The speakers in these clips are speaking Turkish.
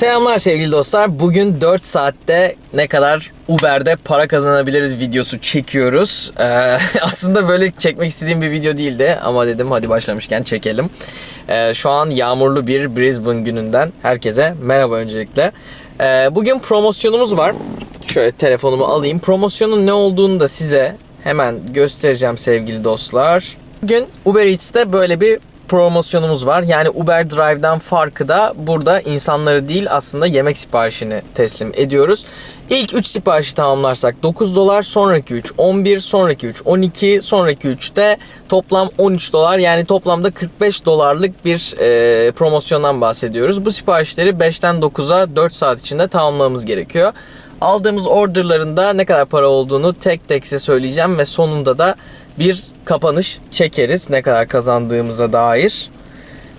Selamlar sevgili dostlar. Bugün 4 saatte ne kadar Uber'de para kazanabiliriz videosu çekiyoruz. Ee, aslında böyle çekmek istediğim bir video değildi ama dedim hadi başlamışken çekelim. Ee, şu an yağmurlu bir Brisbane gününden herkese merhaba öncelikle. Ee, bugün promosyonumuz var. Şöyle telefonumu alayım. Promosyonun ne olduğunu da size hemen göstereceğim sevgili dostlar. Bugün Uber Eats'te böyle bir promosyonumuz var. Yani Uber Drive'dan farkı da burada insanları değil aslında yemek siparişini teslim ediyoruz. İlk 3 siparişi tamamlarsak 9 dolar, sonraki 3 11, sonraki 3 12, sonraki 3 de toplam 13 dolar. Yani toplamda 45 dolarlık bir e, promosyondan bahsediyoruz. Bu siparişleri 5'ten 9'a 4 saat içinde tamamlamamız gerekiyor. Aldığımız orderların da ne kadar para olduğunu tek tek size söyleyeceğim ve sonunda da bir kapanış çekeriz ne kadar kazandığımıza dair.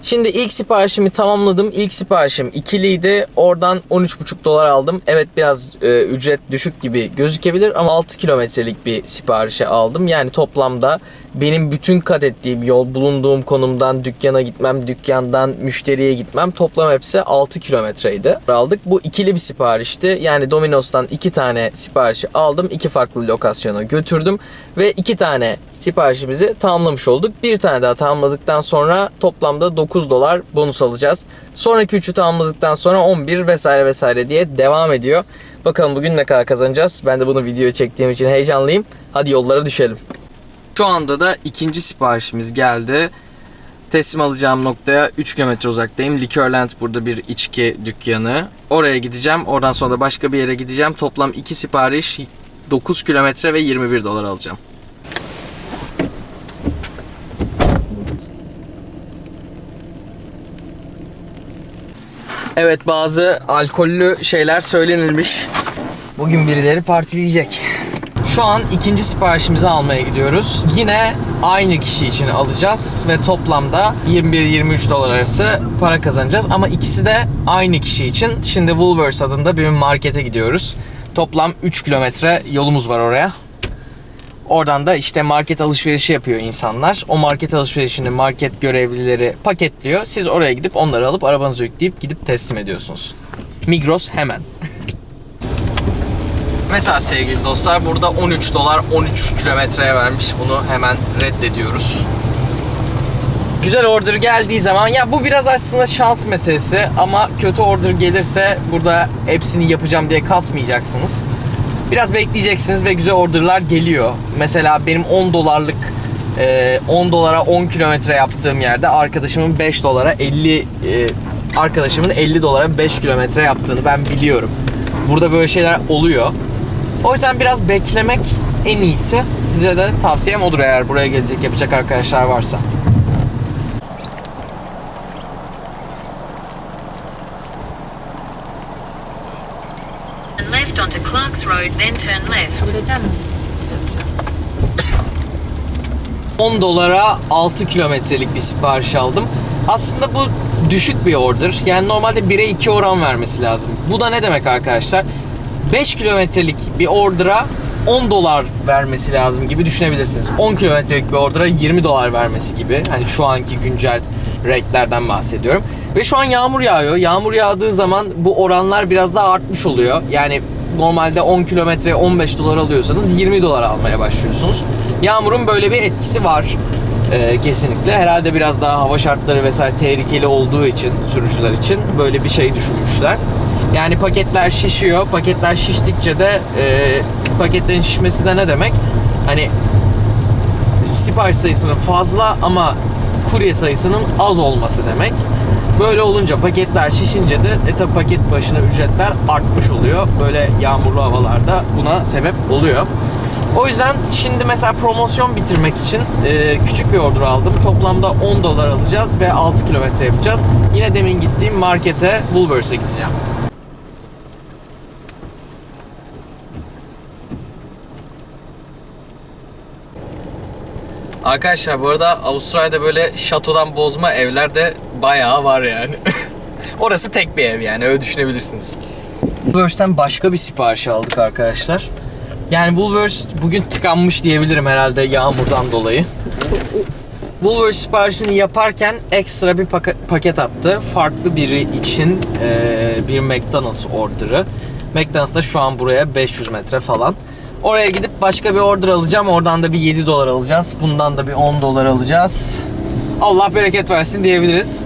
Şimdi ilk siparişimi tamamladım. İlk siparişim ikiliydi. Oradan 13,5 dolar aldım. Evet biraz e, ücret düşük gibi gözükebilir ama 6 kilometrelik bir siparişe aldım. Yani toplamda benim bütün kat ettiğim yol bulunduğum konumdan dükkana gitmem, dükkandan müşteriye gitmem toplam hepsi 6 kilometreydi. Aldık. Bu ikili bir siparişti. Yani Domino's'tan iki tane siparişi aldım. iki farklı lokasyona götürdüm ve iki tane siparişimizi tamamlamış olduk. Bir tane daha tamamladıktan sonra toplamda 9 dolar bonus alacağız. Sonraki üçü tamamladıktan sonra 11 vesaire vesaire diye devam ediyor. Bakalım bugün ne kadar kazanacağız. Ben de bunu videoya çektiğim için heyecanlıyım. Hadi yollara düşelim. Şu anda da ikinci siparişimiz geldi. Teslim alacağım noktaya 3 kilometre uzaktayım. Liquorland burada bir içki dükkanı. Oraya gideceğim. Oradan sonra da başka bir yere gideceğim. Toplam 2 sipariş 9 kilometre ve 21 dolar alacağım. Evet bazı alkollü şeyler söylenilmiş. Bugün birileri partileyecek. Şu an ikinci siparişimizi almaya gidiyoruz. Yine aynı kişi için alacağız ve toplamda 21-23 dolar arası para kazanacağız. Ama ikisi de aynı kişi için. Şimdi Woolworths adında bir markete gidiyoruz. Toplam 3 kilometre yolumuz var oraya. Oradan da işte market alışverişi yapıyor insanlar. O market alışverişini market görevlileri paketliyor. Siz oraya gidip onları alıp arabanıza yükleyip gidip teslim ediyorsunuz. Migros hemen. Mesela sevgili dostlar burada 13 dolar 13 kilometreye vermiş. Bunu hemen reddediyoruz. Güzel order geldiği zaman ya bu biraz aslında şans meselesi ama kötü order gelirse burada hepsini yapacağım diye kasmayacaksınız. Biraz bekleyeceksiniz ve güzel orderlar geliyor. Mesela benim 10 dolarlık e, 10 dolara 10 kilometre yaptığım yerde arkadaşımın 5 dolara 50 e, arkadaşımın 50 dolara 5 kilometre yaptığını ben biliyorum. Burada böyle şeyler oluyor. O yüzden biraz beklemek en iyisi. Size de tavsiyem odur eğer buraya gelecek yapacak arkadaşlar varsa. left onto Clark's Road, then turn left. 10 dolara 6 kilometrelik bir sipariş aldım. Aslında bu düşük bir order. Yani normalde 1'e 2 oran vermesi lazım. Bu da ne demek arkadaşlar? 5 kilometrelik bir order'a 10 dolar vermesi lazım gibi düşünebilirsiniz. 10 kilometrelik bir order'a 20 dolar vermesi gibi. Hani şu anki güncel rate'lerden bahsediyorum. Ve şu an yağmur yağıyor. Yağmur yağdığı zaman bu oranlar biraz daha artmış oluyor. Yani normalde 10 kilometre 15 dolar alıyorsanız 20 dolar almaya başlıyorsunuz. Yağmurun böyle bir etkisi var. Ee, kesinlikle. Herhalde biraz daha hava şartları vesaire tehlikeli olduğu için sürücüler için böyle bir şey düşünmüşler. Yani paketler şişiyor. Paketler şiştikçe de e, paketlerin şişmesi de ne demek? Hani sipariş sayısının fazla ama kurye sayısının az olması demek. Böyle olunca paketler şişince de e tabi paket başına ücretler artmış oluyor. Böyle yağmurlu havalarda buna sebep oluyor. O yüzden şimdi mesela promosyon bitirmek için e, küçük bir order aldım. Toplamda 10 dolar alacağız ve 6 kilometre yapacağız. Yine demin gittiğim markete Woolworths'e gideceğim. Arkadaşlar bu arada Avustralya'da böyle şatodan bozma evler de bayağı var yani. Orası tek bir ev yani öyle düşünebilirsiniz. Woolworths'ten başka bir sipariş aldık arkadaşlar. Yani Woolworths bugün tıkanmış diyebilirim herhalde yağmurdan dolayı. Woolworth siparişini yaparken ekstra bir paket attı. Farklı biri için bir McDonald's order'ı. McDonald's da şu an buraya 500 metre falan. Oraya gidip başka bir order alacağım. Oradan da bir 7 dolar alacağız. Bundan da bir 10 dolar alacağız. Allah bereket versin diyebiliriz.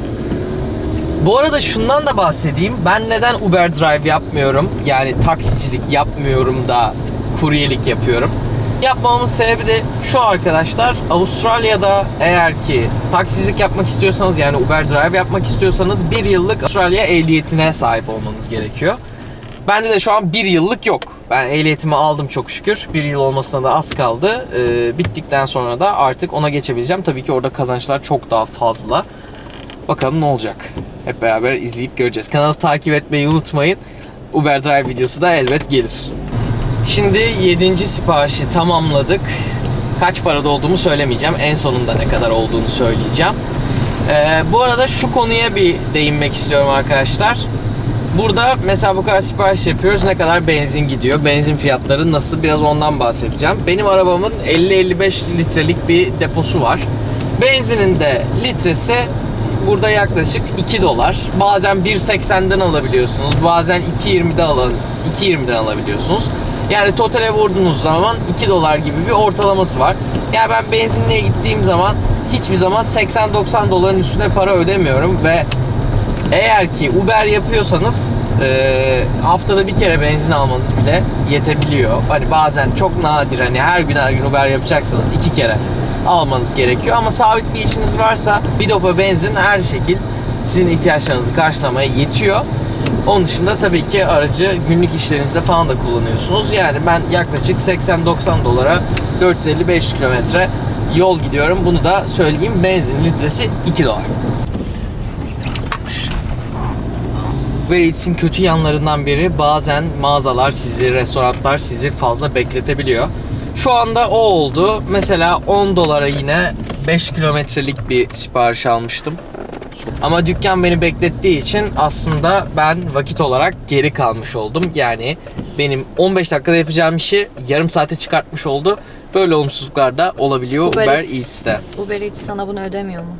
Bu arada şundan da bahsedeyim. Ben neden Uber Drive yapmıyorum? Yani taksicilik yapmıyorum da kuryelik yapıyorum. Yapmamın sebebi de şu arkadaşlar. Avustralya'da eğer ki taksicilik yapmak istiyorsanız yani Uber Drive yapmak istiyorsanız bir yıllık Avustralya ehliyetine sahip olmanız gerekiyor. Bende de şu an bir yıllık yok. Ben ehliyetimi aldım çok şükür. Bir yıl olmasına da az kaldı. Ee, bittikten sonra da artık ona geçebileceğim. Tabii ki orada kazançlar çok daha fazla. Bakalım ne olacak. Hep beraber izleyip göreceğiz. Kanalı takip etmeyi unutmayın. Uber Drive videosu da elbet gelir. Şimdi 7. siparişi tamamladık. Kaç parada olduğumu söylemeyeceğim. En sonunda ne kadar olduğunu söyleyeceğim. Ee, bu arada şu konuya bir değinmek istiyorum arkadaşlar. Burada mesela bu kadar sipariş yapıyoruz. Ne kadar benzin gidiyor? Benzin fiyatları nasıl? Biraz ondan bahsedeceğim. Benim arabamın 50-55 litrelik bir deposu var. Benzinin de litresi burada yaklaşık 2 dolar. Bazen 1.80'den alabiliyorsunuz. Bazen 2.20'de alın 2.20'den alabiliyorsunuz. Yani totale vurduğunuz zaman 2 dolar gibi bir ortalaması var. Yani ben benzinliğe gittiğim zaman hiçbir zaman 80-90 doların üstüne para ödemiyorum ve eğer ki Uber yapıyorsanız e, haftada bir kere benzin almanız bile yetebiliyor. Hani bazen çok nadir hani her gün her gün Uber yapacaksanız iki kere almanız gerekiyor. Ama sabit bir işiniz varsa bir dopa benzin her şekil sizin ihtiyaçlarınızı karşılamaya yetiyor. Onun dışında tabii ki aracı günlük işlerinizde falan da kullanıyorsunuz. Yani ben yaklaşık 80-90 dolara 450-500 kilometre yol gidiyorum. Bunu da söyleyeyim. Benzin litresi 2 dolar. Uber Eats'in kötü yanlarından biri bazen mağazalar sizi, restoranlar sizi fazla bekletebiliyor. Şu anda o oldu. Mesela 10 dolara yine 5 kilometrelik bir sipariş almıştım. Ama dükkan beni beklettiği için aslında ben vakit olarak geri kalmış oldum. Yani benim 15 dakikada yapacağım işi yarım saate çıkartmış oldu. Böyle olumsuzluklar da olabiliyor Uber, Uber Eats. Eats'te. Uber Eats sana bunu ödemiyor mu?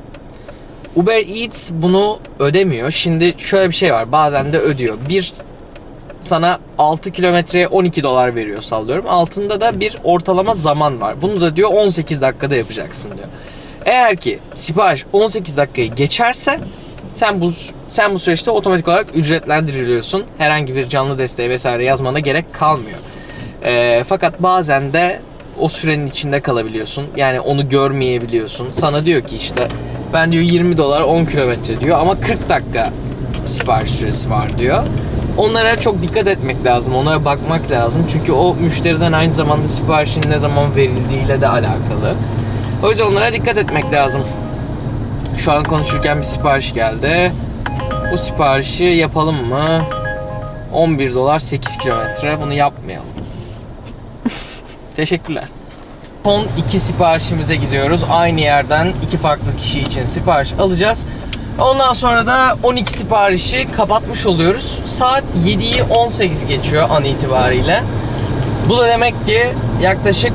Uber Eats bunu ödemiyor. Şimdi şöyle bir şey var. Bazen de ödüyor. Bir sana 6 kilometreye 12 dolar veriyor sallıyorum. Altında da bir ortalama zaman var. Bunu da diyor 18 dakikada yapacaksın diyor. Eğer ki sipariş 18 dakikayı geçerse sen bu sen bu süreçte otomatik olarak ücretlendiriliyorsun. Herhangi bir canlı desteği vesaire yazmana gerek kalmıyor. Ee, fakat bazen de o sürenin içinde kalabiliyorsun. Yani onu görmeyebiliyorsun. Sana diyor ki işte ben diyor 20 dolar 10 kilometre diyor ama 40 dakika sipariş süresi var diyor. Onlara çok dikkat etmek lazım. Onlara bakmak lazım. Çünkü o müşteriden aynı zamanda siparişin ne zaman verildiğiyle de alakalı. O yüzden onlara dikkat etmek lazım. Şu an konuşurken bir sipariş geldi. Bu siparişi yapalım mı? 11 dolar 8 kilometre. Bunu yapmayalım. Teşekkürler. Son iki siparişimize gidiyoruz. Aynı yerden iki farklı kişi için sipariş alacağız. Ondan sonra da 12 siparişi kapatmış oluyoruz. Saat 7'yi 18 geçiyor an itibariyle. Bu da demek ki yaklaşık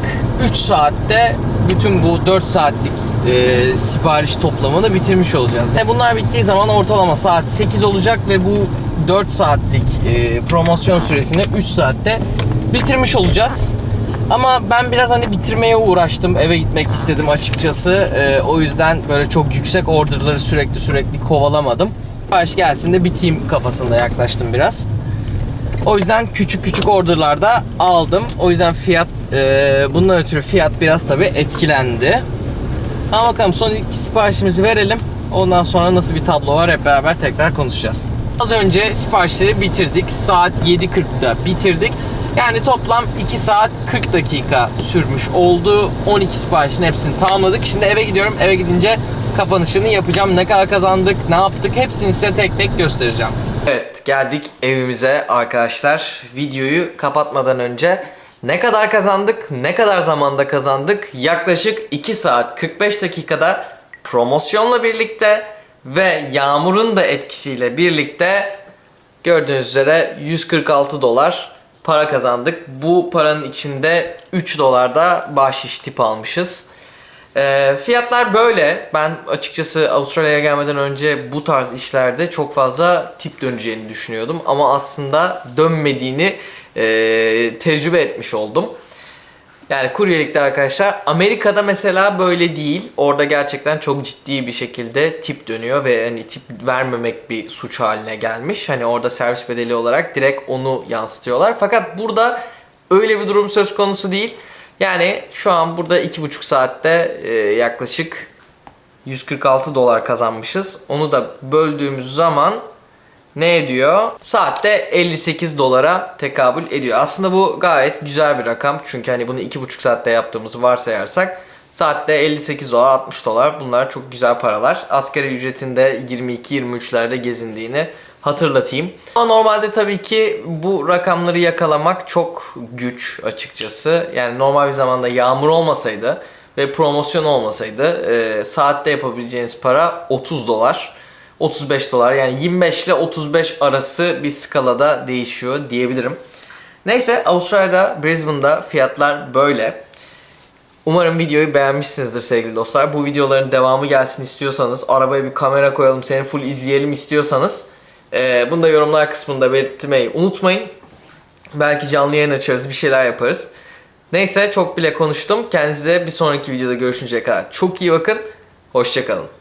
3 saatte bütün bu 4 saatlik e, sipariş toplamını bitirmiş olacağız. E, bunlar bittiği zaman ortalama saat 8 olacak ve bu 4 saatlik e, promosyon süresini 3 saatte bitirmiş olacağız. Ama ben biraz hani bitirmeye uğraştım. Eve gitmek istedim açıkçası. Ee, o yüzden böyle çok yüksek orderları sürekli sürekli kovalamadım. Sipariş gelsin de biteyim kafasında yaklaştım biraz. O yüzden küçük küçük orderlarda aldım. O yüzden fiyat, e, bundan ötürü fiyat biraz tabi etkilendi. Ama bakalım son iki siparişimizi verelim. Ondan sonra nasıl bir tablo var hep beraber tekrar konuşacağız. Az önce siparişleri bitirdik. Saat 7.40'da bitirdik. Yani toplam 2 saat 40 dakika sürmüş oldu. 12 siparişin hepsini tamamladık. Şimdi eve gidiyorum. Eve gidince kapanışını yapacağım. Ne kadar kazandık, ne yaptık hepsini size tek tek göstereceğim. Evet geldik evimize arkadaşlar. Videoyu kapatmadan önce ne kadar kazandık, ne kadar zamanda kazandık? Yaklaşık 2 saat 45 dakikada promosyonla birlikte ve yağmurun da etkisiyle birlikte gördüğünüz üzere 146 dolar para kazandık. Bu paranın içinde 3 dolar da bahşiş tip almışız. Ee, fiyatlar böyle. Ben açıkçası Avustralya'ya gelmeden önce bu tarz işlerde çok fazla tip döneceğini düşünüyordum. Ama aslında dönmediğini e, tecrübe etmiş oldum. Yani kuryelikte arkadaşlar Amerika'da mesela böyle değil. Orada gerçekten çok ciddi bir şekilde tip dönüyor ve hani tip vermemek bir suç haline gelmiş. Hani orada servis bedeli olarak direkt onu yansıtıyorlar. Fakat burada öyle bir durum söz konusu değil. Yani şu an burada 2,5 saatte e, yaklaşık 146 dolar kazanmışız. Onu da böldüğümüz zaman ne ediyor? Saatte 58 dolara tekabül ediyor. Aslında bu gayet güzel bir rakam. Çünkü hani bunu 2,5 saatte yaptığımızı varsayarsak saatte 58 dolar 60 dolar bunlar çok güzel paralar. Asgari ücretinde 22-23'lerde gezindiğini hatırlatayım. Ama normalde tabii ki bu rakamları yakalamak çok güç açıkçası. Yani normal bir zamanda yağmur olmasaydı ve promosyon olmasaydı e, saatte yapabileceğiniz para 30 dolar. 35 dolar yani 25 ile 35 arası bir skalada değişiyor diyebilirim. Neyse Avustralya'da Brisbane'da fiyatlar böyle. Umarım videoyu beğenmişsinizdir sevgili dostlar. Bu videoların devamı gelsin istiyorsanız, arabaya bir kamera koyalım, seni full izleyelim istiyorsanız eee bunu da yorumlar kısmında belirtmeyi unutmayın. Belki canlı yayın açarız, bir şeyler yaparız. Neyse çok bile konuştum. Kendinize bir sonraki videoda görüşünceye kadar çok iyi bakın. Hoşçakalın.